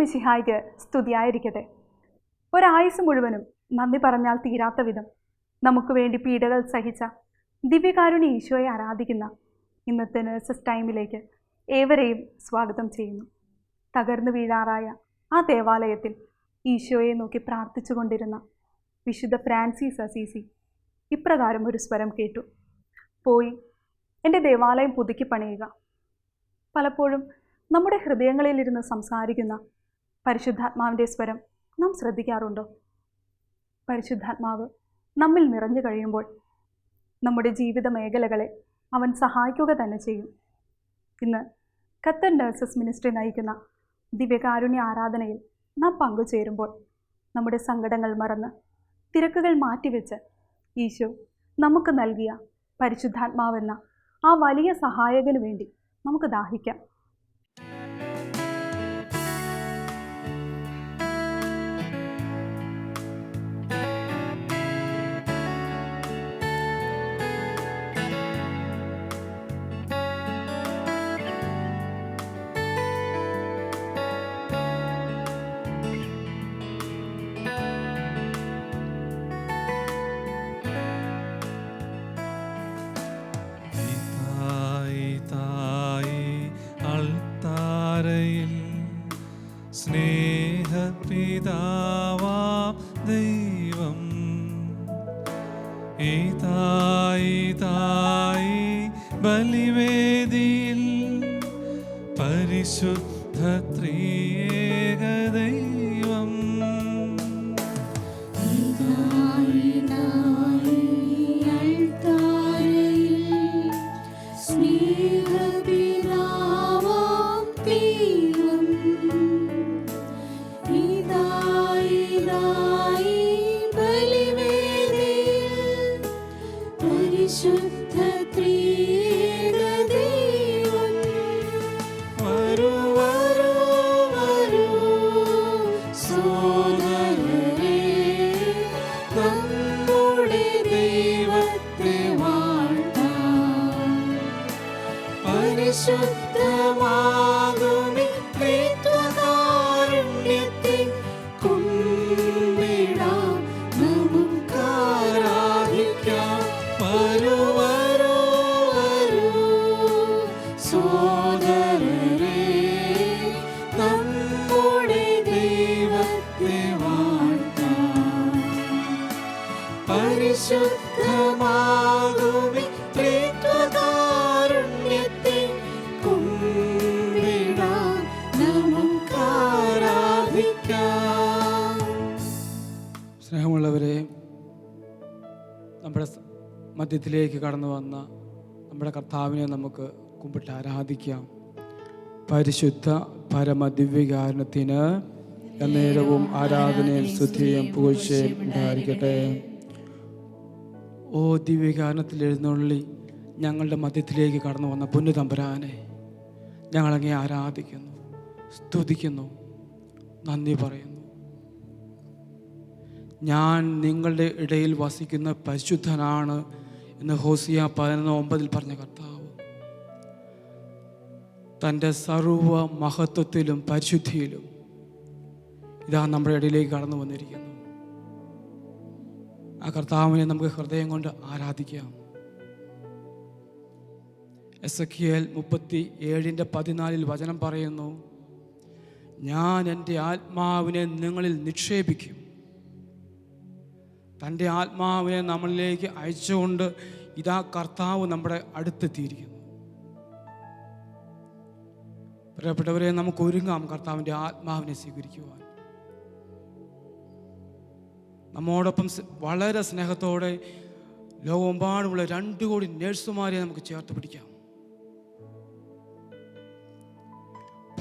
മിശിഹായ്ക്ക് സ്തുതിയായിരിക്കട്ടെ. ഒരായുസ് മുഴുവനും നന്ദി പറഞ്ഞാൽ തീരാത്ത വിധം നമുക്ക് വേണ്ടി പീഡകൾ സഹിച്ച ദിവ്യകാരുണ്യ ഈശോയെ ആരാധിക്കുന്ന ഇന്നത്തെ നഴ്സസ് ടൈമിലേക്ക് ഏവരെയും സ്വാഗതം ചെയ്യുന്നു. തകർന്നു വീഴാറായ ആ ദേവാലയത്തിൽ ഈശോയെ നോക്കി പ്രാർത്ഥിച്ചു കൊണ്ടിരുന്ന വിശുദ്ധ ഫ്രാൻസിസ് അസീസി ഇപ്രകാരം ഒരു സ്വരം കേട്ടു. പോയി എന്റെ ദേവാലയം പുതുക്കി പണിയുക. പലപ്പോഴും നമ്മുടെ ഹൃദയങ്ങളിലിരുന്ന് സംസാരിക്കുന്ന പരിശുദ്ധാത്മാവിന്റെ സ്വരം നാം ശ്രദ്ധിക്കാറുണ്ടോ? പരിശുദ്ധാത്മാവ് നമ്മിൽ നിറഞ്ഞു കഴിയുമ്പോൾ നമ്മുടെ ജീവിത മേഖലകളെ അവൻ സഹായിക്കുക തന്നെ ചെയ്യും. ഇന്ന് ഖത്തർ നഴ്സസ് മിനിസ്ട്രി നയിക്കുന്ന ദിവ്യകാരുണ്യ ആരാധനയിൽ നാം പങ്കുചേരുമ്പോൾ നമ്മുടെ സങ്കടങ്ങൾ മറന്ന് തിരക്കുകൾ മാറ്റിവെച്ച് ഈശോ നമുക്ക് നൽകിയ പരിശുദ്ധാത്മാവെന്ന ആ വലിയ സഹായകന് വേണ്ടി നമുക്ക് ദാഹിക്കാം. പരിശുദ്ധ പരിശുദ്ധമാകുമി ത്രിത്വകാരുണ്യത്തെ കുമ്പിടാം നമുക്കാരാധിക്കാം സ്നേഹമുള്ളവരെ നമ്മുടെ മധ്യത്തിലേക്ക് കടന്നു വന്ന നമ്മുടെ കർത്താവിനെ നമുക്ക് കുമ്പിട്ട് ആരാധിക്കാം. പരിശുദ്ധ പരമദിവ്യകാരണത്തിന് എന്നേരവും ആരാധനയും സ്തുതിയും പൂജയും ഉണ്ടായിരിക്കട്ടെ. ഓ ദിവ്യഗാനത്തിൽ എഴുന്നള്ളി ഞങ്ങളുടെ മധ്യത്തിലേക്ക് കടന്നു വന്ന പൊന്നു തമ്പുരാനെ ആരാധിക്കുന്നു സ്തുതിക്കുന്നു നന്ദി പറയുന്നു. ഞാൻ നിങ്ങളുടെ ഇടയിൽ വസിക്കുന്ന പരിശുദ്ധനാണ് എന്ന് ഹോസിയ പതിനൊന്ന് ഒമ്പതിൽ പറഞ്ഞ കർത്താവ്. തന്റെ സർവ മഹത്വത്തിലും പരിശുദ്ധിയിലും ഇതാ നമ്മുടെ ഇടയിലേക്ക് കടന്നു വന്നിരിക്കുന്നു. ആ കർത്താവിനെ നമുക്ക് ഹൃദയം കൊണ്ട് ആരാധിക്കാം. എസ് എ മുപ്പത്തി ഏഴിന്റെ പതിനാലിൽ വചനം പറയുന്നു ഞാൻ എന്റെ ആത്മാവിനെ നിങ്ങളിൽ നിക്ഷേപിക്കും. തന്റെ ആത്മാവിനെ നമ്മളിലേക്ക് അയച്ചുകൊണ്ട് ഇതാ കർത്താവ് നമ്മുടെ അടുത്തെത്തിയിരിക്കുന്നു. പ്രിയപ്പെട്ടവരെ നമുക്ക് ഒരുങ്ങാം കർത്താവിന്റെ ആത്മാവിനെ സ്വീകരിക്കുവാൻ. നമ്മോടൊപ്പം വളരെ സ്നേഹത്തോടെ ലോകമെമ്പാടുമുള്ള രണ്ട് കോടി നേഴ്സുമാരെ നമുക്ക് ചേർത്ത് പിടിക്കാം.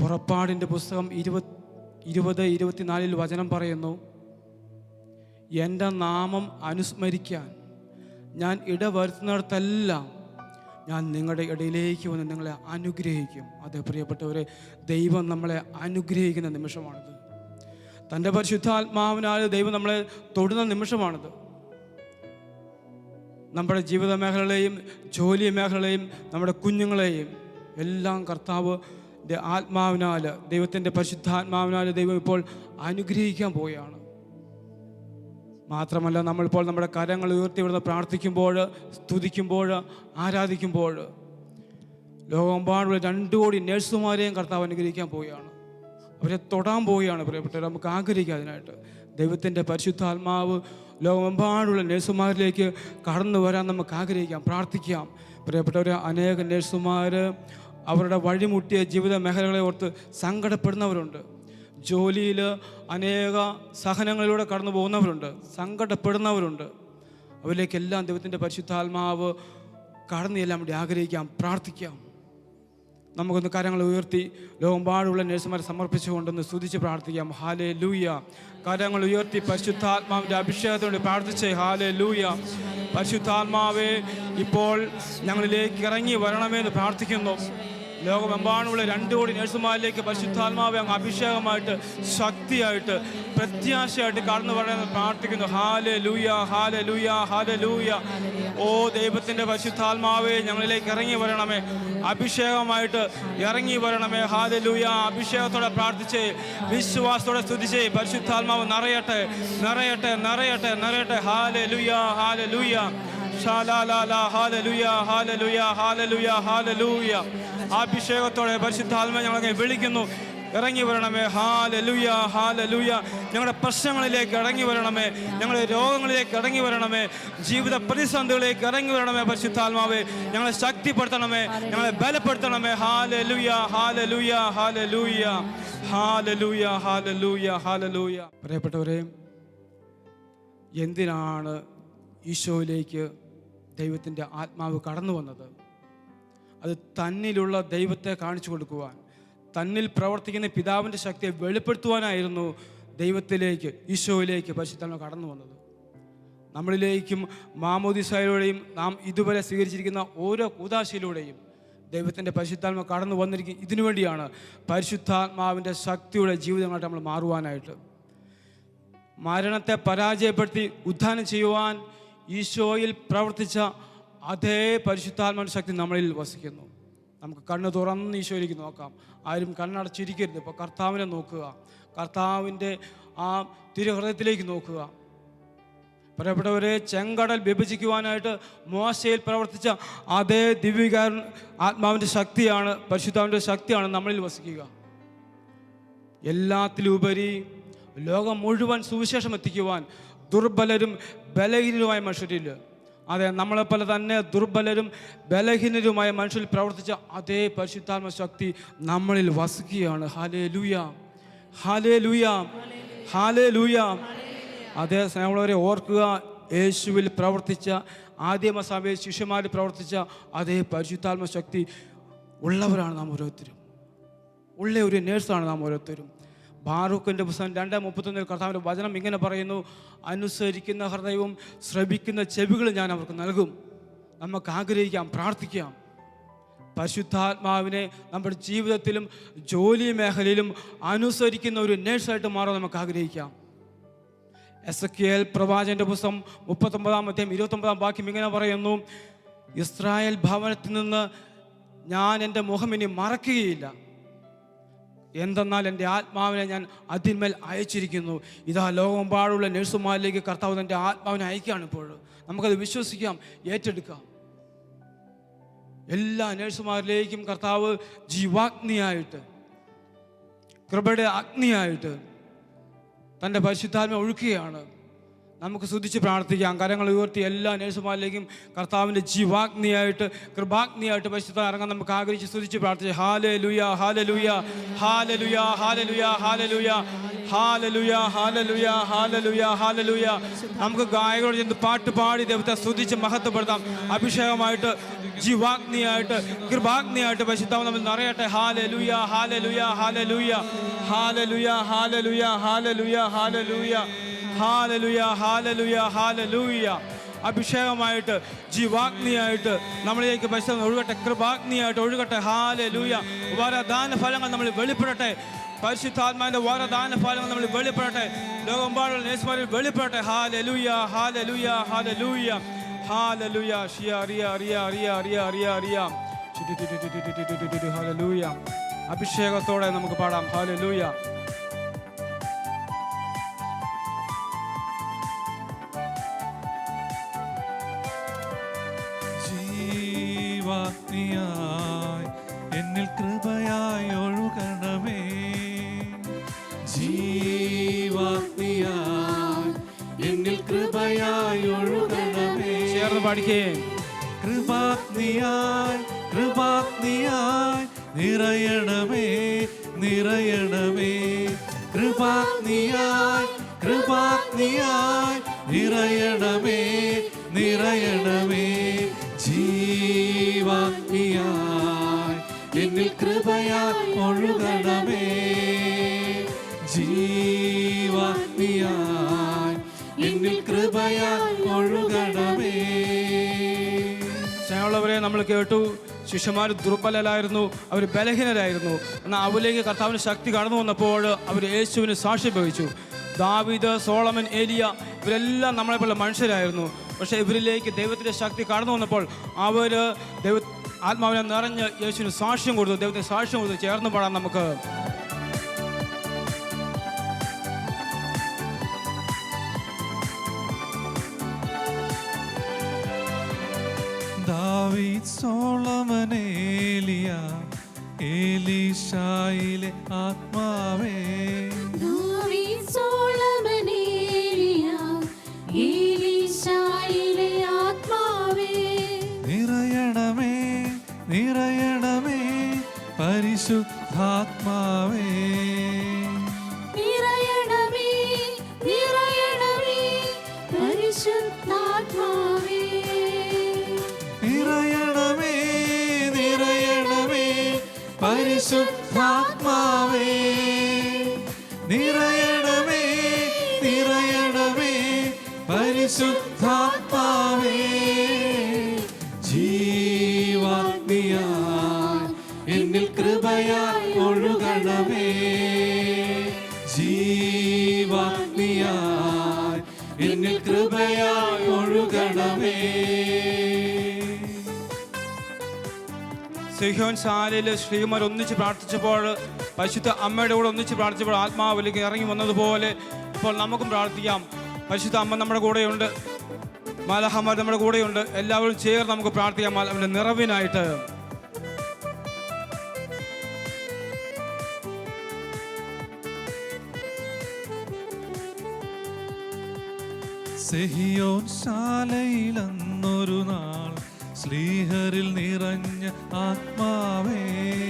പുറപ്പാടിന്റെ പുസ്തകം ഇരുപത് ഇരുപത് ഇരുപത്തിനാലിൽ വചനം പറയുന്നു എന്റെ നാമം അനുസ്മരിക്കാൻ ഞാൻ ഇടവരുത്തുന്നിടത്തെല്ലാം ഞാൻ നിങ്ങളുടെ ഇടയിലേക്ക് വന്ന് നിങ്ങളെ അനുഗ്രഹിക്കും. അതെ പ്രിയപ്പെട്ടവരെ ദൈവം നമ്മളെ അനുഗ്രഹിക്കുന്ന നിമിഷമാണിത്. തന്റെ പരിശുദ്ധാത്മാവിനാൽ ദൈവം നമ്മളെ തൊടുന്ന നിമിഷമാണിത്. നമ്മുടെ ജീവിത മേഖലകളെയും ജോലി മേഖലകളെയും നമ്മുടെ കുഞ്ഞുങ്ങളെയും എല്ലാം കർത്താവ് ആത്മാവിനാൽ ദൈവത്തിന്റെ പരിശുദ്ധാത്മാവിനാൽ ദൈവം ഇപ്പോൾ അനുഗ്രഹിക്കാൻ പോവുകയാണ്. മാത്രമല്ല നമ്മളിപ്പോൾ നമ്മുടെ കരങ്ങൾ ഉയർത്തി വിടുന്ന പ്രാർത്ഥിക്കുമ്പോൾ സ്തുതിക്കുമ്പോൾ ആരാധിക്കുമ്പോൾ ലോകമെമ്പാടുള്ള രണ്ടു കോടി നേഴ്സുമാരെയും കർത്താവ് അനുഗ്രഹിക്കാൻ പോവുകയാണ്. അവരെ തൊടാൻ പോവുകയാണ് പ്രിയപ്പെട്ടവർ നമുക്ക് ആഗ്രഹിക്കുക അതിനായിട്ട്. ദൈവത്തിന്റെ പരിശുദ്ധാത്മാവ് ലോകമെമ്പാടുള്ള നഴ്സുമാരിലേക്ക് കടന്നു വരാൻ നമുക്ക് ആഗ്രഹിക്കാം പ്രാർത്ഥിക്കാം. പ്രിയപ്പെട്ടവർ അനേക നഴ്സുമാർ അവരുടെ വഴിമുട്ടിയ ജീവിത മേഖലകളെ ഓർത്ത് സങ്കടപ്പെടുന്നവരുണ്ട്. ജോലിയിൽ അനേക സഹനങ്ങളിലൂടെ കടന്നു പോകുന്നവരുണ്ട് സങ്കടപ്പെടുന്നവരുണ്ട്. അവരിലേക്കെല്ലാം ദൈവത്തിന്റെ പരിശുദ്ധാത്മാവ് കടന്നു ചെല്ലാൻ വേണ്ടി ആഗ്രഹിക്കാം പ്രാർത്ഥിക്കാം. നമുക്കൊന്ന് കാര്യങ്ങൾ ഉയർത്തി ലോകമ്പാടുള്ള നഴ്സുമാരെ സമർപ്പിച്ചുകൊണ്ടൊന്ന് സ്തുതിച്ച് പ്രാർത്ഥിക്കാം. ഹാലേ ലൂയ കാര്യങ്ങൾ ഉയർത്തി പരിശുദ്ധാത്മാവിന്റെ അഭിഷേകത്തോട് പ്രാർത്ഥിച്ച്. ഹാലേ ലൂയ പരിശുദ്ധാത്മാവേ ഇപ്പോൾ ഞങ്ങളിലേക്ക് ഇറങ്ങി വരണമെന്ന് പ്രാർത്ഥിക്കുന്നു. ലോകമെമ്പാടുമുള്ള രണ്ട് കോടി നഴ്സുമാരിലേക്ക് പരിശുദ്ധാത്മാവെ അങ്ങ് അഭിഷേകമായിട്ട് ശക്തിയായിട്ട് പ്രത്യാശയായിട്ട് കടന്നു വരണമെന്ന് പ്രാർത്ഥിക്കുന്നു. ഹാലെ ലൂയ ഹാലെ ലൂയ ഹാലെ ലൂയ ഓ ദൈവത്തിന്റെ പരിശുദ്ധാത്മാവെ ഞങ്ങളിലേക്ക് ഇറങ്ങി വരണമേ. അഭിഷേകമായിട്ട് ഇറങ്ങി വരണമേ. ഹാലെ ലൂയ അഭിഷേകത്തോടെ പ്രാർത്ഥിച്ച്. വിശ്വാസത്തോടെ സ്തുതിച്ച്. പരിശുദ്ധാത്മാവ് നിറയട്ടെ നിറയട്ടെ നിറയട്ടെ നിറയട്ടെ. ഹാലെ ലൂയ ഹാലെ ലൂയ അഭിഷേകത്തോടെ പരിശുദ്ധാത്മ ഞങ്ങളെ വിളിക്കുന്നു. ഇറങ്ങി വരണമേ ഹാലലുയ ഹാലലുയ. ഞങ്ങളുടെ പ്രശ്നങ്ങളിലേക്ക് ഇറങ്ങി വരണമേ ഞങ്ങളുടെ രോഗങ്ങളിലേക്ക് ഇറങ്ങി വരണമേ ജീവിത പ്രതിസന്ധികളിലേക്ക് ഇറങ്ങി വരണമേ പരിശുദ്ധാത്മാവേ. ഞങ്ങളെ ശക്തിപ്പെടുത്തണമേ ഞങ്ങളെ ബലപ്പെടുത്തണമേ. Hallelujah hallelujah hallelujah. Hallelujah hallelujah hallelujah. പ്രിയപ്പെട്ടവരെ എന്തിനാണ് ഈശോയിലേക്ക് ദൈവത്തിന്റെ ആത്മാവ് കടന്നു വന്നത്. അത് തന്നിലുള്ള ദൈവത്തെ കാണിച്ചു കൊടുക്കുവാൻ തന്നിൽ പ്രവർത്തിക്കുന്ന പിതാവിന്റെ ശക്തിയെ വെളിപ്പെടുത്തുവാനായിരുന്നു ദൈവത്തിലേക്ക് ഈശോയിലേക്ക് പരിശുദ്ധങ്ങൾ കടന്നു വന്നത്. നമ്മളിലേക്കും മാമോദിസായിലൂടെയും നാം ഇതുവരെ സ്വീകരിച്ചിരിക്കുന്ന ഓരോ കൂതാശയിലൂടെയും ദൈവത്തിന്റെ പരിശുദ്ധാത്മ കടന്നു വന്നിരിക്കും ഇതിനു വേണ്ടിയാണ് പരിശുദ്ധാത്മാവിന്റെ ശക്തിയുടെ ജീവിതങ്ങളായിട്ട് നമ്മൾ മാറുവാനായിട്ട്. മരണത്തെ പരാജയപ്പെടുത്തി ഉദ്ധാനം ചെയ്യുവാൻ ഈശോയിൽ പ്രവർത്തിച്ച അതേ പരിശുദ്ധാത്മാവിന്റെ ശക്തി നമ്മളിൽ വസിക്കുന്നു. നമുക്ക് കണ്ണ് തുറന്ന് ഈശോയിലേക്ക് നോക്കാം. ആരും കണ്ണടച്ചിരിക്കരുത്. ഇപ്പോൾ കർത്താവിനെ നോക്കുക. കർത്താവിന്റെ ആ തിരുഹൃദയത്തിലേക്ക് നോക്കുക. പ്രിയപ്പെട്ടവരെ ചെങ്കടൽ വിഭജിക്കുവാനായിട്ട് മോശയിൽ പ്രവർത്തിച്ച അതേ ദിവ്യകാരൻ ആത്മാവിന്റെ ശക്തിയാണ് പരിശുദ്ധാവിന്റെ ശക്തിയാണ് നമ്മളിൽ വസിക്കുക. എല്ലാത്തിലുപരി ലോകം മുഴുവൻ സുവിശേഷം എത്തിക്കുവാൻ ദുർബലരും ബലഹീനരുമായ മനുഷ്യരിൽ. അതെ നമ്മളെപ്പോലെ തന്നെ ദുർബലരും ബലഹീനരുമായ മനുഷ്യരിൽ പ്രവർത്തിച്ച അതേ പരിശുദ്ധാത്മ ശക്തി നമ്മളിൽ വസിക്കുകയാണ്. ഹാലേ ലൂയ ഹാലേ ലൂയ ഹാലേ ലൂയ അതേ നമ്മളവരെ ഓർക്കുക യേശുവിൽ പ്രവർത്തിച്ച ആദ്യമസഭയിൽ ശിഷ്യന്മാർ പ്രവർത്തിച്ച അതേ പരിശുദ്ധാത്മ ശക്തി ഉള്ളവരാണ് നാം ഓരോരുത്തരും. ഉള്ള ഒരു നേഴ്സാണ് നാം ഓരോരുത്തരും. ബാറൂഖിന്റെ പുസ്തകം രണ്ട് മുപ്പത്തൊന്നിൽ കർത്താവിന്റെ വചനം ഇങ്ങനെ പറയുന്നു അനുസരിക്കുന്ന ഹൃദയവും ശ്രവിക്കുന്ന ചെവികളും ഞാൻ അവർക്ക് നൽകും. നമുക്ക് ആഗ്രഹിക്കാം പ്രാർത്ഥിക്കാം. പരിശുദ്ധാത്മാവിനെ നമ്മുടെ ജീവിതത്തിലും ജോലി മേഖലയിലും അനുസരിക്കുന്ന ഒരു നേഴ്സായിട്ട് മാറാൻ നമുക്ക് ആഗ്രഹിക്കാം. എസ് കെ എൽ പ്രവാചന്റെ പുസ്തകം മുപ്പത്തൊമ്പതാം അധ്യായം ഇരുപത്തൊമ്പതാം വാക്യം ഇങ്ങനെ പറയുന്നു ഇസ്രായേൽ ഭവനത്തിൽ നിന്ന് ഞാൻ എന്റെ മുഖം ഇനി മറക്കുകയില്ല. എന്തെന്നാൽ എന്റെ ആത്മാവിനെ ഞാൻ അതിന്മേൽ അയച്ചിരിക്കുന്നു. ഇതാ ലോകമെമ്പാടുള്ള നഴ്സുമാരിലേക്ക് കർത്താവ് തന്റെ ആത്മാവിനെ അയക്കുകയാണ് ഇപ്പോൾ. നമുക്കത് വിശ്വസിക്കാം ഏറ്റെടുക്കാം. എല്ലാ നഴ്സുമാരിലേക്കും കർത്താവ് ജീവാഗ്നിയായിട്ട് കൃപയുടെ അഗ്നിയായിട്ട് തന്റെ പരിശുദ്ധാത്മ ഒഴുക്കുകയാണ്. നമുക്ക് സ്തുതിച്ച് പ്രാർത്ഥിക്കാം കരങ്ങൾ ഉയർത്തി എല്ലാ നേഴ്സുമാരിലേക്കും കർത്താവിന്റെ ജീവാഗ്നിയായിട്ട് കൃപാഗ്നിയായിട്ട് പരിശുദ്ധ ഇറങ്ങാൻ നമുക്ക് ആഗ്രഹിച്ച് സ്തുതിച്ച് പ്രാർത്ഥിച്ചു ഹാലെ ലുയ ഹാലെ ലുയ ഹാലെ ലുയ ഹാലെ ലുയ ഹാലെ ലുയ ഹാലലുയ ഹാലലുയ ഹാലലുയ ഹാലലുയ നമുക്ക് ഗായകരോട് ചെന്ന് പാട്ട് പാടി ദൈവത്തെ സ്തുതിച്ച് മഹത്വപ്പെടുത്താം അഭിഷേകമായിട്ട് ജീവാഗ്നിയായിട്ട് കൃപാഗ്നിയായിട്ട് പരിശുദ്ധാവ് നമ്മൾ നിറയട്ടെ ഹാലലുയ ഹാലലുയ ഹാലലുയ ഹാലലുയ ഹാലലുയ ഹാലലുയ ഹാലലുയ ലുയ ഹാല ലുയ ഹാല ലുയ ഹാല ലുയ ഹാലലുയ ഹാലലുയ ഹാലലൂയ അഭിഷേകമായിട്ട് ജീവാഗ്നിയായിട്ട് നമ്മളിലേക്ക് പരിശോധന ഒഴുകട്ടെ കൃപാഗ്നിയായിട്ട് ഒഴുകട്ടെ ഹാലലൂയ വരദാന ഫലങ്ങൾ നമ്മൾ വെളിപ്പെടട്ടെ പരിശുദ്ധാത്മാവിന്റെ വരദാന ഫലങ്ങൾ നമ്മൾ വെളിപ്പെടട്ടെ ലോകമ്പാടുള്ള നേഴ്സുമാരിൽ വെളിപ്പെടട്ടെ ഹാലലൂയ ഹാലലൂയ ഹാലലൂയ ഹാലലൂയ ഷിയ അറിയ അറിയ അറിയ അറിയ അറിയ അറിയ ഹാലലൂയ അഭിഷേകത്തോടെ നമുക്ക് പാടാം ഹാലലൂയ ജീവാഗ്നിയായി എന്നിൽ കൃപയായി ഒഴുകണമേ. ജീവാഗ്നിയായി എന്നിൽ കൃപയായി ഒഴുകണമേ. ചേർന്ന് പാടിക്കേ. കൃപാഗ്നിയായി കൃപാഗ്നിയായി നിറയണമേ നിറയണമേ. കൃപാഗ്നിയായി കൃപാഗ്നിയായി നിറയണമേ നിറയണമേ. ഒഴുകണമേ സ്നേഹമുള്ളവരെ നമ്മൾ കേട്ടു ശിഷ്യന്മാർ ദുർബലരായിരുന്നു അവർ ബലഹീനരായിരുന്നു. എന്നാൽ അവരിലേക്ക് കർത്താവിന് ശക്തി കടന്നു വന്നപ്പോൾ അവർ യേശുവിന് സാക്ഷ്യം ഭവിച്ചു ദാവിദ് സോളമൻ ഏലിയ ഇവരെല്ലാം നമ്മളെപ്പോലെ മനുഷ്യരായിരുന്നു. പക്ഷേ ഇവരിലേക്ക് ദൈവത്തിന്റെ ശക്തി കടന്നു വന്നപ്പോൾ അവർ ദൈവ ആത്മാവിനെ നിറഞ്ഞ് യേശുവിന് സാക്ഷ്യം കൊടുത്തു. ദൈവത്തിന് സാക്ഷ്യം കൊടുത്തു. ചേർന്ന് പാടാം നമുക്ക്. ആത്മാവേ. നിറയണമേ നിറയണമേ പരിശുദ്ധാത്മാവേ. ജീവാഗ്നിയായി എന്നിൽ കൃപയാൽ ഒഴുകണമേ. ജീവാഗ്നിയാ എന്നിൽ കൃപയാൽ ഒഴുകണമേ. സിഹോൻ ശാലയിൽ ശ്രീമാർ ഒന്നിച്ച് പ്രാർത്ഥിച്ചപ്പോൾ പരിശുദ്ധ അമ്മയുടെ കൂടെ ഒന്നിച്ച് പ്രാർത്ഥിച്ചപ്പോൾ ആത്മാവിലേക്ക് ഇറങ്ങി വന്നതുപോലെ ഇപ്പോൾ നമുക്കും പ്രാർത്ഥിക്കാം. പരിശുദ്ധ അമ്മ നമ്മുടെ കൂടെയുണ്ട്. മാലഹമാർ നമ്മുടെ കൂടെയുണ്ട്. എല്ലാവരും ചേർന്ന് നമുക്ക് പ്രാർത്ഥിക്കാം. അവന്റെ നിറവിനായിട്ട്. സെഹിയോൻ ശാലയിലന്നൊരു നാൾ ശ്രീഹരിൽ നിറഞ്ഞ ആത്മാവേ.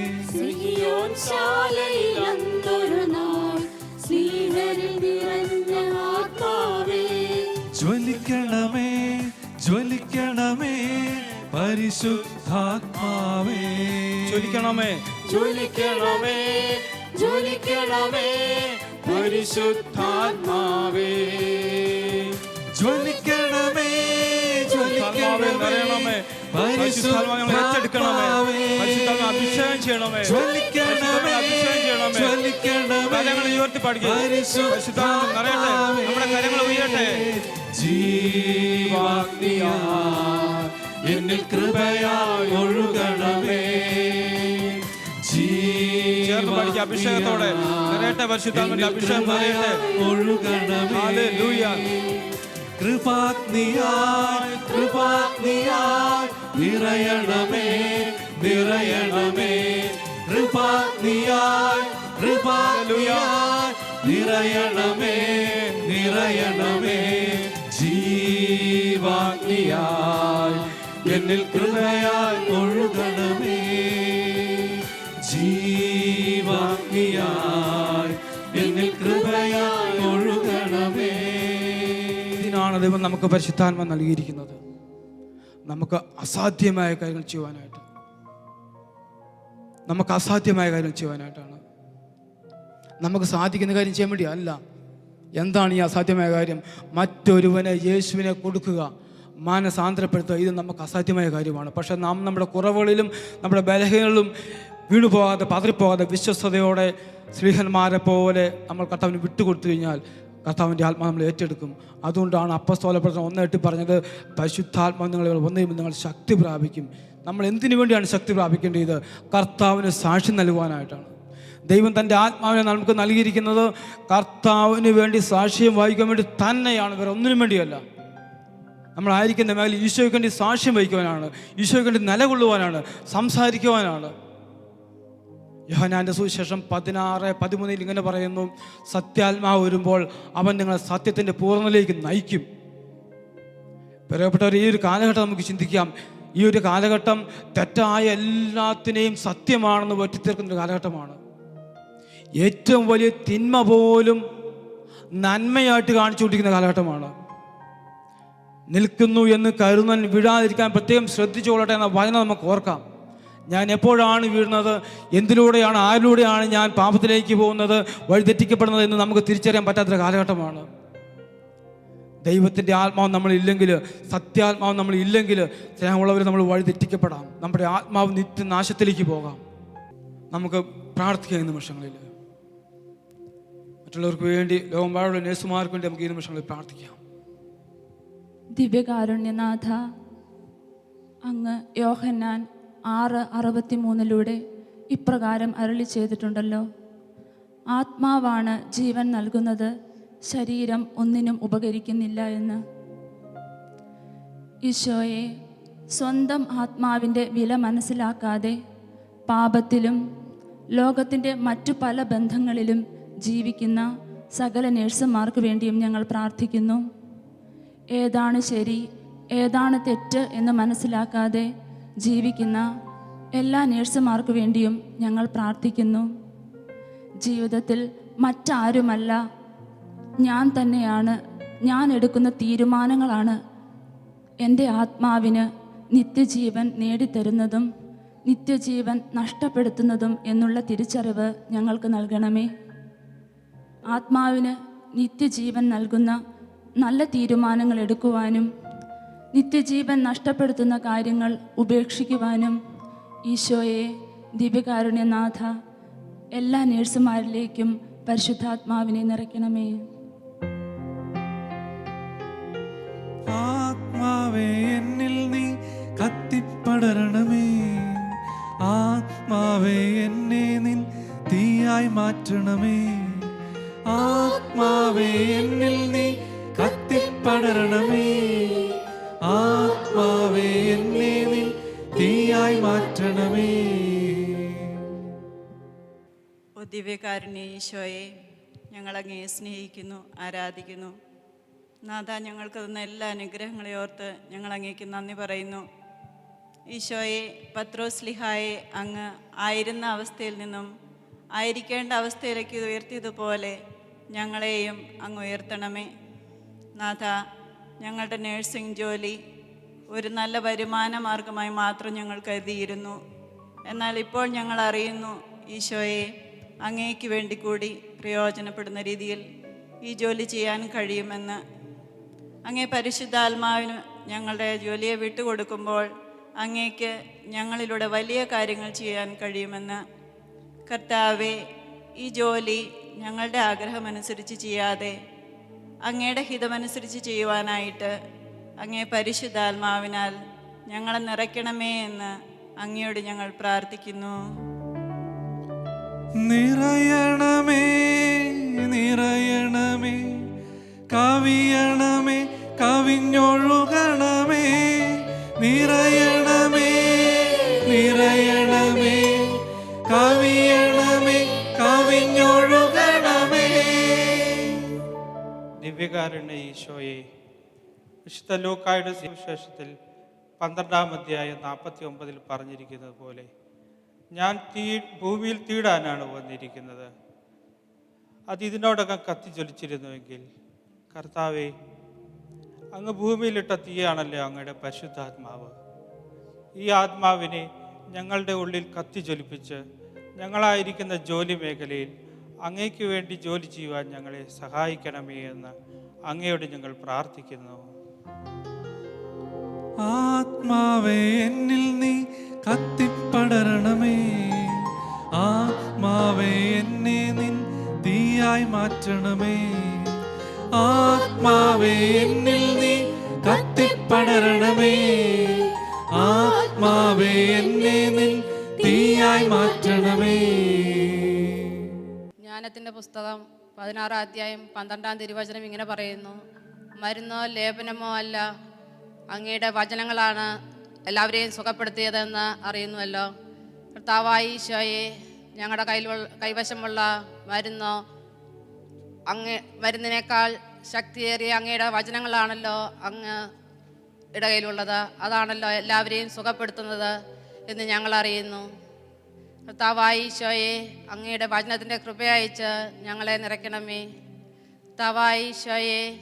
ജ്വലിക്കണമേ ജ്വലിക്കണമേ പരിശുദ്ധാത്മാവേ. ജ്വലിക്കണമേ. ജ്വലിക്കണമേ ജ്വലിക്കണമേ പരിശുദ്ധാത്മാവേ. ജ്വലിക്കണമേ ജ്വലിക്കണമേ. അഭിഷേകം ചെയ്യണമേ അഭിഷേകം ചെയ്യണമേ. കരങ്ങൾ ഉയർത്തി പാടിക്കുക പരിശുദ്ധാത്മാവ് നിറയട്ടെ. നമ്മുടെ കരങ്ങൾ ഉയരട്ടെ. ജീവാഗ്നിയാ എന്നിൽ കൃപയായി ഒഴുകണമേ. ചേർന്ന് പഠിക്കുക അഭിഷേകത്തോടെ. നിറയട്ടെ പരിശുദ്ധാത്മന്റെ അഭിഷേകം നിറയട്ടെ. ഒഴുകണമേ. കൃപാഗ്നിയായി കൃപാഗ്നിയായി നിറയണമേ നിറയണമേ. കൃപാഗ്നിയാൽ കൃപാഗ്നിയാൽ നിറയണമേ നിറയണമേ. ജീവാഗ്നിയാൽ എന്നിൽ കൃപയാൽ ഒഴുകണമേ. ജീവാഗ്നിയാൽ എന്നിൽ കൃപയാൽ ഒഴുകണമേ. ഇതിനാണ് ദൈവം നമുക്ക് പരിശുദ്ധാത്മ നൽകിയിരിക്കുന്നത്. നമുക്ക് അസാധ്യമായ കാര്യങ്ങൾ ചെയ്യുവാനായിട്ട്. നമുക്ക് അസാധ്യമായ കാര്യങ്ങൾ ചെയ്യുവാനായിട്ടാണ്. നമുക്ക് സാധിക്കുന്ന കാര്യം ചെയ്യാൻ വേണ്ടി അല്ല. എന്താണ് ഈ അസാധ്യമായ കാര്യം? മറ്റൊരുവനെ യേശുവിനെ കൊടുക്കുക മാനസാന്തരപ്പെടുത്തുക ഇത് നമുക്ക് അസാധ്യമായ കാര്യമാണ്. പക്ഷെ നാം നമ്മുടെ കുറവുകളിലും നമ്മുടെ ബലഹീനങ്ങളിലും വീണുപോകാതെ പതറിപ്പോകാതെ വിശ്വസ്തയോടെ ശ്രീഹന്മാരെ പോലെ നമ്മൾ കർത്താവിന് വിട്ടുകൊടുത്തു കഴിഞ്ഞാൽ കർത്താവിന്റെ ആത്മാ നമ്മൾ ഏറ്റെടുക്കും. അതുകൊണ്ടാണ് അപ്പസ്തോലപ്പെടുന്ന ഒന്നായിട്ട് പറഞ്ഞത് പരിശുദ്ധാത്മാ നിങ്ങൾ ഒന്നിനും നിങ്ങൾ ശക്തി പ്രാപിക്കും. നമ്മൾ എന്തിനു വേണ്ടിയാണ് ശക്തി പ്രാപിക്കേണ്ടത്? കർത്താവിന് സാക്ഷി നൽകുവാനായിട്ടാണ്. ദൈവം തന്റെ ആത്മാവിനെ നമുക്ക് നൽകിയിരിക്കുന്നത് കർത്താവിന് വേണ്ടി സാക്ഷ്യം വഹിക്കാൻ വേണ്ടി തന്നെയാണ് വേറെ ഒന്നിനും വേണ്ടിയല്ല. നമ്മളായിരിക്കുന്ന മേഖല ഈശോയ്ക്ക് വേണ്ടി സാക്ഷ്യം വഹിക്കുവാനാണ് ഈശോയ്ക്ക് വേണ്ടി നിലകൊള്ളുവാനാണ് സംസാരിക്കുവാനാണ്. യോഹനാന്റെ സുവിശേഷം പതിനാറ് പതിമൂന്നിൽ ഇങ്ങനെ പറയുന്നു സത്യാത്മാവ് വരുമ്പോൾ അവൻ നിങ്ങളെ സത്യത്തിന്റെ പൂർണതയിലേക്ക് നയിക്കും. പ്രിയപ്പെട്ടവർ ഈ ഒരു കാലഘട്ടം നമുക്ക് ചിന്തിക്കാം. ഈ ഒരു കാലഘട്ടം തെറ്റായ എല്ലാത്തിനെയും സത്യമാണെന്ന് പറ്റിത്തീർക്കുന്ന ഒരു കാലഘട്ടമാണ്. ഏറ്റവും വലിയ തിന്മ പോലും നന്മയായിട്ട് കാണിച്ചുകൊണ്ടിരിക്കുന്ന കാലഘട്ടമാണ്. നിൽക്കുന്നു എന്ന് കരുതൻ വിടാതിരിക്കാൻ പ്രത്യേകം ശ്രദ്ധിച്ചുകൊള്ളട്ടെ എന്ന വചന നമുക്ക് ഓർക്കാം. ഞാൻ എപ്പോഴാണ് വീഴുന്നത്? എന്തിലൂടെയാണ് ആരിലൂടെയാണ് ഞാൻ പാപത്തിലേക്ക് പോകുന്നത് വഴിതെറ്റിക്കപ്പെടുന്നത് എന്ന് നമുക്ക് തിരിച്ചറിയാൻ പറ്റാത്തൊരു കാലഘട്ടമാണ്. ദൈവത്തിന്റെ ആത്മാവ് നമ്മളില്ലെങ്കിൽ സത്യാത്മാവ് നമ്മൾ ഇല്ലെങ്കിൽ സ്നേഹമുള്ളവർ നമ്മൾ വഴിതെറ്റിക്കപ്പെടാം. നമ്മുടെ ആത്മാവ് നിത്യനാശത്തിലേക്ക് പോകാം. നമുക്ക് പ്രാർത്ഥിക്കാം ഈ നിമിഷങ്ങളിൽ. മറ്റുള്ളവർക്ക് വേണ്ടി ലോകമ്പാടുള്ള നേഴ്സുമാർക്ക് വേണ്ടി നമുക്ക് ഈ നിമിഷങ്ങളിൽ പ്രാർത്ഥിക്കാം. ദിവ്യകാരുണ്യനാഥ അങ്ങ് യോഹന്നാൻ ആറ് അറുപത്തി മൂന്നിലൂടെ ഇപ്രകാരം അരളി ചെയ്തിട്ടുണ്ടല്ലോ. ആത്മാവാണ് ജീവൻ നൽകുന്നത് ശരീരം ഒന്നിനും ഉപകരിക്കുന്നില്ല എന്ന്. ഈശോയെ സ്വന്തം ആത്മാവിന്റെ വില മനസ്സിലാക്കാതെ പാപത്തിലും ലോകത്തിന്റെ മറ്റു പല ബന്ധങ്ങളിലും ജീവിക്കുന്ന സകല നേഴ്സുമാർക്ക് വേണ്ടിയും ഞങ്ങൾ പ്രാർത്ഥിക്കുന്നു. ഏതാണ് ശരി ഏതാണ് തെറ്റ് എന്ന് മനസ്സിലാക്കാതെ ജീവിക്കുന്ന എല്ലാ നേഴ്സുമാർക്ക് വേണ്ടിയും ഞങ്ങൾ പ്രാർത്ഥിക്കുന്നു. ജീവിതത്തിൽ മറ്റാരുമല്ല. ഞാൻ തന്നെയാണ്. ഞാൻ എടുക്കുന്ന തീരുമാനങ്ങളാണ് എന്റെ ആത്മാവിന് നിത്യജീവൻ നേടിത്തരുന്നതും നിത്യജീവൻ നഷ്ടപ്പെടുത്തുന്നതും എന്നുള്ള തിരിച്ചറിവ് ഞങ്ങൾക്ക് നൽകണമേ. ആത്മാവിന് നിത്യജീവൻ നൽകുന്ന നല്ല തീരുമാനങ്ങൾ എടുക്കുവാനും നിത്യജീവൻ നഷ്ടപ്പെടുത്തുന്ന കാര്യങ്ങൾ ഉപേക്ഷിക്കുവാനും ഈശോയെ ദിവ്യകാരുണ്യനാഥ എല്ലാ നേഴ്സുമാരിലേക്കും പരിശുദ്ധാത്മാവിനെ നിറയ്ക്കണമേ. ആത്മാവേ എന്നിൽ നീ കത്തിപ്പടരണമേ. ആത്മാവേ എന്നെ നിൻ തീയായി മാറ്റണമേ. ആത്മാവേ എന്നിൽ നീ കത്തിപ്പടരണമേ. ആത്മാവേ ദിവ്യകാരുണ്യ ഈശോയെ ഞങ്ങളങ്ങേ സ്നേഹിക്കുന്നു ആരാധിക്കുന്നു. നാഥ ഞങ്ങൾക്ക് തന്ന എല്ലാ അനുഗ്രഹങ്ങളെ ഓർത്ത് ഞങ്ങളങ്ങേക്ക് നന്ദി പറയുന്നു. ഈശോയെ പത്രോസ്ലിഹായെ അങ്ങ് ആയിരുന്ന അവസ്ഥയിൽ നിന്നും ആയിരിക്കേണ്ട അവസ്ഥയിലേക്ക് ഉയർത്തിയതുപോലെ ഞങ്ങളെയും അങ്ങ് ഉയർത്തണമേ. നാഥ ഞങ്ങളുടെ നേഴ്സിംഗ് ജോലി ഒരു നല്ല വരുമാന മാർഗമായി മാത്രം ഞങ്ങൾ കരുതിയിരുന്നു. എന്നാൽ ഇപ്പോൾ ഞങ്ങൾ അറിയുന്നു ഈശോയെ അങ്ങേക്ക് വേണ്ടി കൂടി പ്രയോജനപ്പെടുന്ന രീതിയിൽ ഈ ജോലി ചെയ്യാൻ കഴിയുമെന്ന്. അങ്ങേ പരിശുദ്ധാത്മാവിന് ഞങ്ങളുടെ ജോലിയെ വിട്ടുകൊടുക്കുമ്പോൾ അങ്ങേക്ക് ഞങ്ങളിലൂടെ വലിയ കാര്യങ്ങൾ ചെയ്യാൻ കഴിയുമെന്ന്. കർത്താവെ ഈ ജോലി ഞങ്ങളുടെ ആഗ്രഹമനുസരിച്ച് ചെയ്യാതെ അങ്ങയുടെ ഹിതമനുസരിച്ച് ചെയ്യുവാനായിട്ട് അങ്ങേ പരിശുദ്ധാത്മാവിനാൽ ഞങ്ങളെ നിറയ്ക്കണമേ എന്ന് അങ്ങയോട് ഞങ്ങൾ പ്രാർത്ഥിക്കുന്നു. നിറയണമേ നിറയണമേ കവിയണമേ കവിഞ്ഞൊഴുകണമേ നിറയണമേ ദിവ്യകാരുണ്യ ഈശോയെ വിശുദ്ധ ലൂക്കായുടെ സുവിശേഷത്തിൽ പന്ത്രണ്ടാം അധ്യായം നാൽപ്പത്തി ഒമ്പതിൽ പറഞ്ഞിരിക്കുന്നത് പോലെ ഞാൻ തീ ഭൂമിയിൽ തീടാനാണ് വന്നിരിക്കുന്നത്. അത് ഇതിനോടകം കത്തിജ്വലിച്ചിരുന്നുവെങ്കിൽ കർത്താവെ അങ്ങ് ഭൂമിയിലിട്ട തീയാണല്ലോ അങ്ങയുടെ പരിശുദ്ധാത്മാവ്. ഈ ആത്മാവിനെ ഞങ്ങളുടെ ഉള്ളിൽ കത്തിജ്വലിപ്പിച്ച് ഞങ്ങളായിരിക്കുന്ന ജോലി മേഖലയിൽ അങ്ങേക്ക് വേണ്ടി ജോലി ചെയ്യുവാൻ ഞങ്ങളെ സഹായിക്കണമേ എന്ന് അങ്ങയോട് ഞങ്ങൾ പ്രാർത്ഥിക്കുന്നു. ആത്മാവേ എന്നിൽ നീ കത്തിപ്പടരണമേ. ആത്മാവേ എന്നെ നിൻ തീയായി മാറ്റണമേ. ആത്മാവേ എന്നിൽ നീ കത്തിപ്പടരണമേ. ആത്മാവേ എന്നെ നിൻ തീയായി മാറ്റണമേ. ജ്ഞാനത്തിന്റെ പുസ്തകം പതിനാറാം അധ്യായം പന്ത്രണ്ടാം തിരുവചനം ഇങ്ങനെ പറയുന്നു. മരുന്നോ ലേപനമോ അല്ല അങ്ങയുടെ വചനങ്ങളാണ് എല്ലാവരെയും സുഖപ്പെടുത്തിയതെന്ന് അറിയുന്നുവല്ലോ. കർത്താവായി ഈശോയെ ഞങ്ങളുടെ കയ്യിൽ കൈവശമുള്ള മരുന്നോ അങ്ങ് മരുന്നിനേക്കാൾ ശക്തിയേറിയ അങ്ങയുടെ വചനങ്ങളാണല്ലോ അങ്ങ് ഇടകയിലുള്ളത്. അതാണല്ലോ എല്ലാവരെയും സുഖപ്പെടുത്തുന്നത് എന്ന് ഞങ്ങൾ അറിയുന്നു. കർത്താവായ ഈശോയെ അങ്ങയുടെ വചനത്തിന്റെ കൃപയച്ച് ഞങ്ങളെ നിറയ്ക്കണമേ. കർത്താവായി ഈശോയെ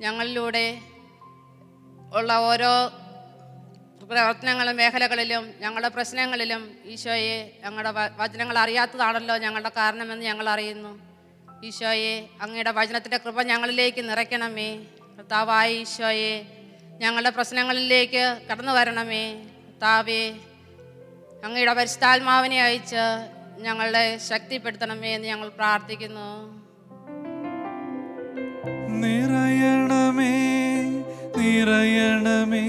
ഞങ്ങളിലൂടെ ഉള്ള ഓരോ പ്രവർത്തനങ്ങളും മേഖലകളിലും ഞങ്ങളുടെ പ്രശ്നങ്ങളിലും ഈശോയെ ഞങ്ങളുടെ വചനങ്ങൾ അറിയാത്തതാണല്ലോ ഞങ്ങളുടെ കാരണമെന്ന് ഞങ്ങൾ അറിയുന്നു. ഈശോയെ അങ്ങയുടെ വചനത്തിന്റെ കൃപ ഞങ്ങളിലേക്ക് നിറയ്ക്കണമേ. കർത്താവായ ഈശോയെ ഞങ്ങളുടെ പ്രശ്നങ്ങളിലേക്ക് കടന്നു വരണമേ. കർത്താവേ അങ്ങയുടെ പരിശുദ്ധാത്മാവിനെ അയച്ച് ഞങ്ങളെ ശക്തിപ്പെടുത്തണമേ എന്ന് ഞങ്ങൾ പ്രാർത്ഥിക്കുന്നു. നിറയണമേ നിറയണമേ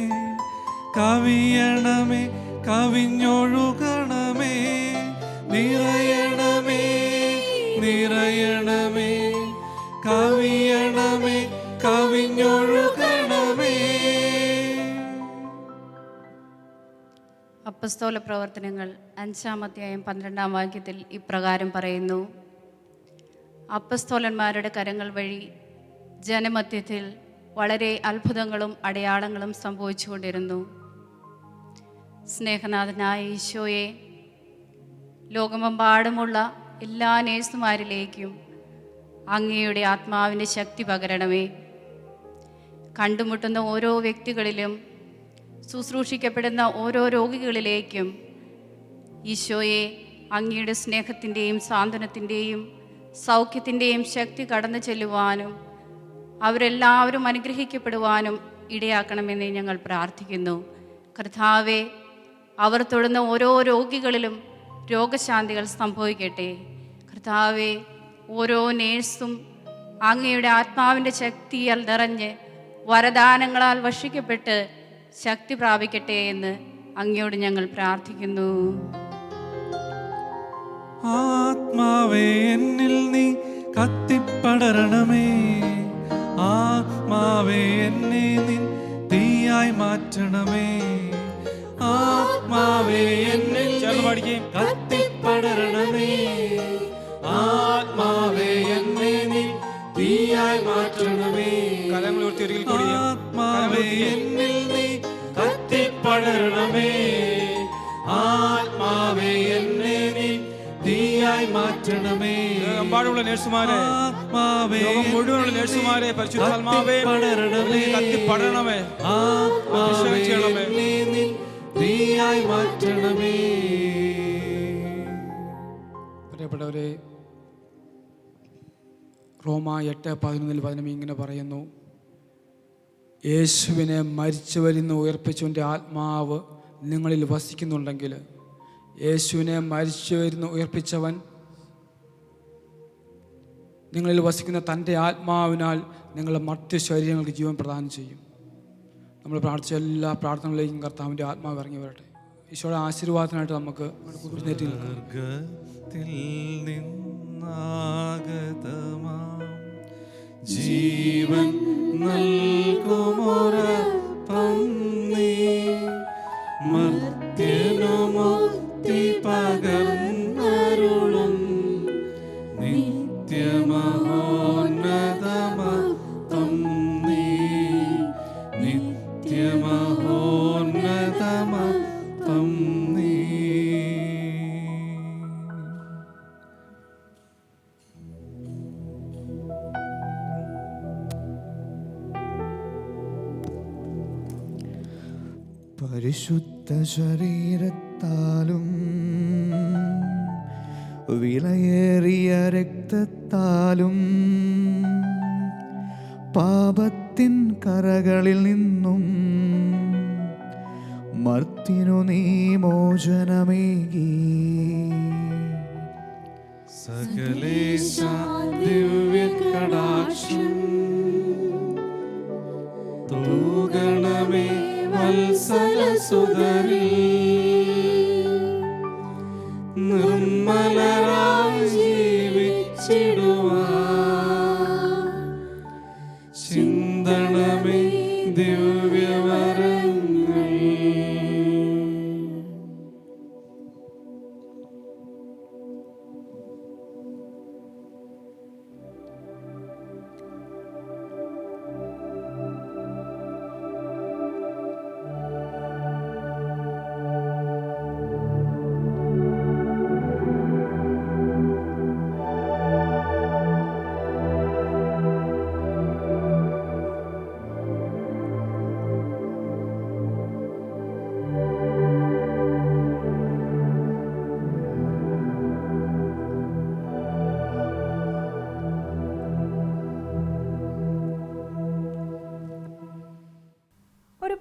കവിയണമേ കവിഞ്ഞൊഴുകണമേ നിറയണമേ അപ്പസ്തോല പ്രവർത്തനങ്ങൾ അഞ്ചാമധ്യായം പന്ത്രണ്ടാം വാക്യത്തിൽ ഇപ്രകാരം പറയുന്നു. അപ്പസ്തോലന്മാരുടെ കരങ്ങൾ വഴി ജനമധ്യത്തിൽ വളരെ അത്ഭുതങ്ങളും അടയാളങ്ങളും സംഭവിച്ചുകൊണ്ടിരുന്നു. സ്നേഹനാഥനായ ഈശോയെ ലോകമെമ്പാടുമുള്ള എല്ലാ നേഴ്സുമാരിലേക്കും അങ്ങയുടെ ആത്മാവിന്റെ ശക്തി പകരണമേ. കണ്ടുമുട്ടുന്ന ഓരോ വ്യക്തികളിലും ശുശ്രൂഷിക്കപ്പെടുന്ന ഓരോ രോഗികളിലേക്കും ഈശോയെ അങ്ങയുടെ സ്നേഹത്തിന്റെയും സാന്ത്വനത്തിന്റെയും സൗഖ്യത്തിന്റെയും ശക്തി കടന്നു ചെല്ലുവാനും അവരെല്ലാവരും അനുഗ്രഹിക്കപ്പെടുവാനും ഇടയാക്കണമെന്ന് ഞങ്ങൾ പ്രാർത്ഥിക്കുന്നു. കർത്താവെ അവർ തൊഴുന്ന ഓരോ രോഗികളിലും രോഗശാന്തികൾ സംഭവിക്കട്ടെ. കർത്താവെ ഓരോ നേഴ്സും അങ്ങയുടെ ആത്മാവിന്റെ ശക്തിയാൽ നിറഞ്ഞ് വരദാനങ്ങളാൽ വഷിക്കപ്പെട്ട് ശക്തി പ്രാപിക്കട്ടെ എന്ന് അങ്ങയോട് ഞങ്ങൾ പ്രാർത്ഥിക്കുന്നു. ആത്മാവേ എന്നിൽ നീ കത്തിപ്പടരണമേ. ആത്മാവേ എന്നെ നിൻ തീയായി മാറ്റണമേ. ആത്മാവേ എന്നിൽ ചേർന്ന് കത്തിപ്പടരണമേ. ആത്മാവേ എന്നെ നീ തീയായി മാറ്റണമേ. ആത്മാവേ എന്നിൽ നീ കത്തിപ്പടരണമേ ആത്മാവേ എന്നെ നീ തീയായി മാറ്റണമേ. എമ്പാടുമുള്ള നേഴ്സുമാരെ ആത്മാവേ ലോകം മുഴുവനുള്ള നേഴ്സുമാരെ പരിശുദ്ധാത്മാവേ വളരണമേ കത്തി പടരണമേ. ആത്മാവേ. എന്നെ നീ തീയായി മാറ്റണമേ. പ്രിയപ്പെട്ടവരെ റോമ എട്ട് പതിനൊന്നിൽ പതിനൊന്ന് ഇങ്ങനെ പറയുന്നു. യേശുവിനെ മരിച്ചവരിൽ നിന്ന് ഉയർപ്പിച്ചവന്റെ ആത്മാവ് നിങ്ങളിൽ വസിക്കുന്നുണ്ടെങ്കിൽ യേശുവിനെ മരിച്ചവരിൽ നിന്ന് ഉയർപ്പിച്ചവൻ നിങ്ങളിൽ വസിക്കുന്ന തന്റെ ആത്മാവിനാൽ നിങ്ങളുടെ മറ്റ് ശരീരങ്ങൾക്ക് ജീവൻ പ്രദാനം ചെയ്യും. നമ്മൾ പ്രാർത്ഥിച്ച എല്ലാ പ്രാർത്ഥനകളിലേക്കും കർത്താവിന്റെ ആത്മാവ് ഇറങ്ങി വരട്ടെ. ഈശോയുടെ ആശീർവാദത്തിനായിട്ട് നമുക്ക് നിന്നാഗതമാം ജീവൻ നൽകുമൊരപ്പം നീ മർത്യനുമുക്തി പകർന്നരുളും വത്സല സുതരി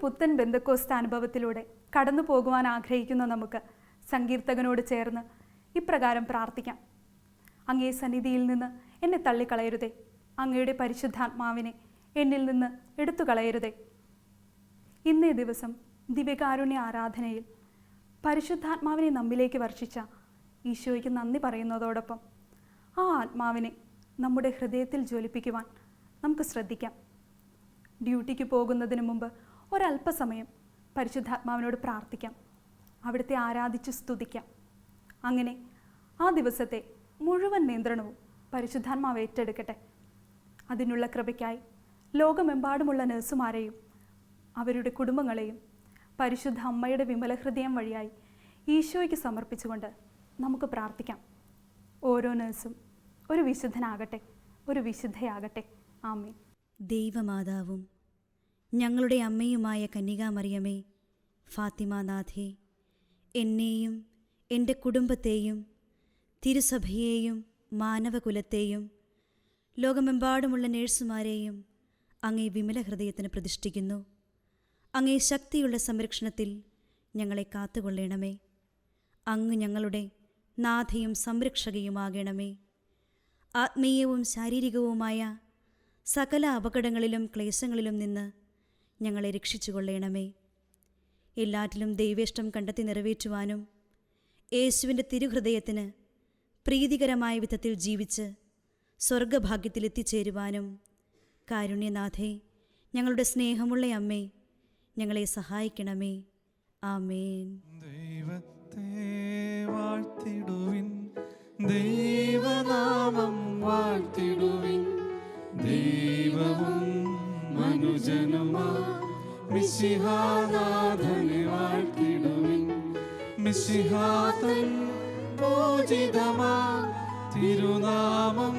പുത്തൻ ബന്ധക്കോസ്ത അനുഭവത്തിലൂടെ കടന്നു പോകുവാൻ ആഗ്രഹിക്കുന്ന നമുക്ക് സങ്കീർത്തകനോട് ചേർന്ന് ഇപ്രകാരം പ്രാർത്ഥിക്കാം. അങ്ങേ സന്നിധിയിൽ നിന്ന് എന്നെ തള്ളിക്കളയരുതേ. അങ്ങയുടെ പരിശുദ്ധാത്മാവിനെ എന്നിൽ നിന്ന് എടുത്തു കളയരുതേ ഇന്നേ ദിവസം ദിവ്യകാരുണ്യ ആരാധനയിൽ പരിശുദ്ധാത്മാവിനെ നമ്മിലേക്ക് വർഷിച്ച ഈശോയ്ക്ക് നന്ദി പറയുന്നതോടൊപ്പം ആ ആത്മാവിനെ നമ്മുടെ ഹൃദയത്തിൽ ജ്വലിപ്പിക്കുവാൻ നമുക്ക് ശ്രദ്ധിക്കാം. ഡ്യൂട്ടിക്ക് പോകുന്നതിന് മുമ്പ് ഒരല്പസമയം പരിശുദ്ധാത്മാവിനോട് പ്രാർത്ഥിക്കാം. അവിടുത്തെ ആരാധിച്ച് സ്തുതിക്കാം. അങ്ങനെ ആ ദിവസത്തെ മുഴുവൻ നിയന്ത്രണവും പരിശുദ്ധാത്മാവ് ഏറ്റെടുക്കട്ടെ. അതിനുള്ള കൃപയ്ക്കായി ലോകമെമ്പാടുമുള്ള നഴ്സുമാരെയും അവരുടെ കുടുംബങ്ങളെയും പരിശുദ്ധ അമ്മയുടെ വിമല ഹൃദയം വഴിയായി ഈശോയ്ക്ക് സമർപ്പിച്ചുകൊണ്ട് നമുക്ക് പ്രാർത്ഥിക്കാം. ഓരോ നഴ്സും ഒരു വിശുദ്ധനാകട്ടെ ഒരു വിശുദ്ധയാകട്ടെ. ആമേ ദൈവമാതാവും ഞങ്ങളുടെ അമ്മയുമായ കന്യകാമറിയമേ ഫാത്തിമാനാഥേ എന്നെയും എന്റെ കുടുംബത്തെയും തിരുസഭയെയും മാനവകുലത്തെയും ലോകമെമ്പാടുമുള്ള നേഴ്സുമാരെയും അങ്ങേ വിമല ഹൃദയത്തിന് പ്രതിഷ്ഠിക്കുന്നു. അങ്ങേ ശക്തിയുള്ള സംരക്ഷണത്തിൽ ഞങ്ങളെ കാത്തുകൊള്ളണമേ. അങ്ങ് ഞങ്ങളുടെ നാഥയും സംരക്ഷകയുമാകണമേ. ആത്മീയവും ശാരീരികവുമായ സകല അപകടങ്ങളിലും ക്ലേശങ്ങളിലും നിന്ന് ഞങ്ങളെ രക്ഷിച്ചുകൊള്ളണമേ. എല്ലാറ്റിലും ദൈവേഷ്ടം കണ്ടെത്തി നിറവേറ്റുവാനും യേശുവിന്റെ തിരുഹൃദയത്തിന് പ്രീതികരമായ വിധത്തിൽ ജീവിച്ച് സ്വർഗഭാഗ്യത്തിലെത്തിച്ചേരുവാനും കാരുണ്യനാഥേ ഞങ്ങളുടെ സ്നേഹമുള്ള അമ്മേ ഞങ്ങളെ സഹായിക്കണമേ. ആമേൻ. ദൈവത്തെ വാഴ്ത്തിടുവിൻ ദൈവനാമം വാഴ്ത്തിടുവിൻ ദൈവവും മനുജനുമാ മിശിഹാനാഥനെ വാഴ്ത്തിടുവിൻ. മിശിഹാതൻ പൂജിതമാ. തിരുനാമം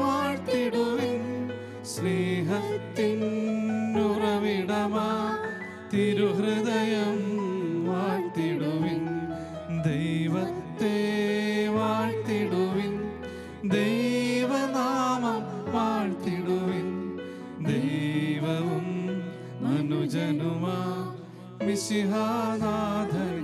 വാഴ്ത്തിടുവിൻ. സ്നേഹത്തിൻ ഉറവിടമാ തിരുഹൃദയം ജനുമാ മിശിഹാനാഥൻ